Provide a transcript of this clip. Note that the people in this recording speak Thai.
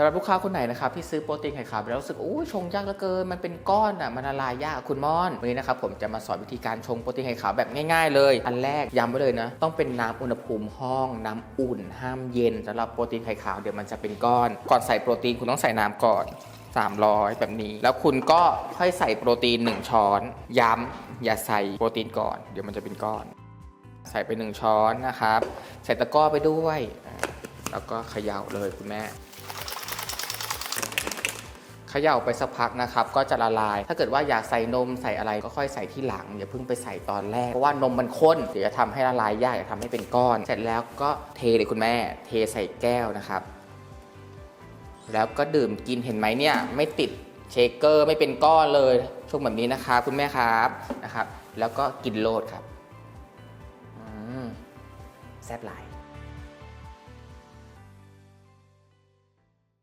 สำหรับลูกค้าคนไหนนะครับที่ซื้อโปรตีนไข่ขาวแล้วรู้สึกโอ้ยชงยากเหลือเกิน มันเป็นก้อนอะมันละลายยากคุณม่อนวันนี้นะครับผมจะมาสอนวิธีการชงโปรตีนไข่ขาวแบบง่ายๆ เลยอันแรกย้ำไว้เลยนะต้องเป็นน้ำอุณหภูมิห้องน้ำอุ่นห้ามเย็นสำหรับโปรตีนไข่ขาวเดี๋ยวมันจะเป็นก้อน ก่อนใส่โปรตีนคุณต้องใส่น้ำก่อน 300 แบบนี้ แล้วคุณก็ค่อยใส่โปรตีน 1 ช้อน ย้ำอย่าใส่โปรตีนก่อน เดี๋ยวมันจะเป็นก้อน ใส่ไป 1 ช้อนนะครับ ใส่ตะกร้อไปด้วย แล้วก็เขย่าเลยคุณแม่ เขย่าไปสักพักนะครับก็จะละลาย ถ้าเกิดว่าอยากใส่นมใส่อะไรก็ค่อยใส่ที่หลังอย่าเพิ่งไปใส่ตอนแรกเพราะว่านมมันข้นเดี๋ยวจะทำให้ละลายยากอย่าทำให้เป็นก้อน เสร็จแล้วก็เทเลยคุณแม่ เทใส่แก้วนะครับ แล้วก็ดื่มกินเห็นไหมเนี่ยไม่ติดเชคเกอร์ไม่เป็นก้อนเลยช่วงแบบนี้นะครับคุณแม่ครับนะครับ แล้วก็กินโลดครับอืมแซ่บหลาย